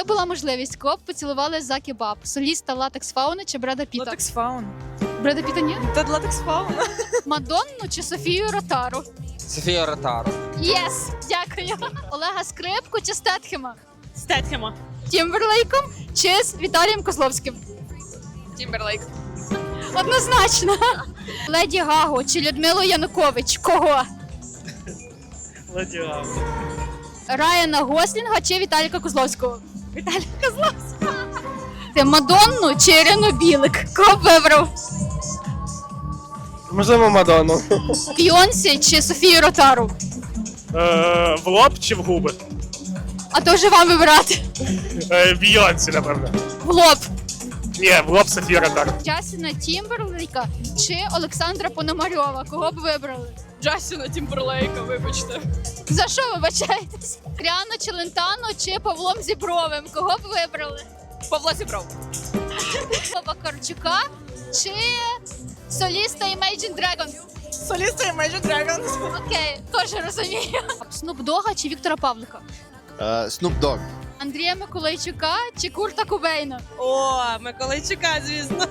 Якби була можливість, кого б поцілували за кебаб? Соліста Латекс Фауни чи Бреда Піта? Латекс фаун. Бреда Піта ні? Та латекс фаун. Мадонну чи Софію Ротару? Софія Ротару. Єс! Дякую. Олега Скрипку чи Стетхема? Стетхема. Тімберлейком чи з Віталієм Козловським? Тімберлейк. Однозначно. Леді Гагу чи Людмилу Янукович? Кого? Леді Райана Гослінга чи Віталіка Козловського? Віталіка Козловського. Ти Мадонну чи Ірину Білик? Кого б вибрав? Можливо, Мадонну. Бйонсі чи Софію Ротару? Е, в лоб чи в губи? А то вже вам вибирати. Е, Бійонсі, напевно. В лоб. Ні, в лоб Софія Ротар. Джасіна Тімберлейка чи Олександра Пономарьова? Кого б вибрали? Джастіна Тімберлейка, вибачте. За що вибачаєтесь? Кряну Челентану чи Павлом Зібровим? Кого б вибрали? Павло Зібров. Вакарчука чи соліста Imagine Dragons? Соліста Imagine Dragons. Окей, теж розумію. Снуп Дога чи Віктора Павлика? Snoop Dogg. Андрія Миколайчука чи Курта Кубейна? О, Миколайчука, звісно.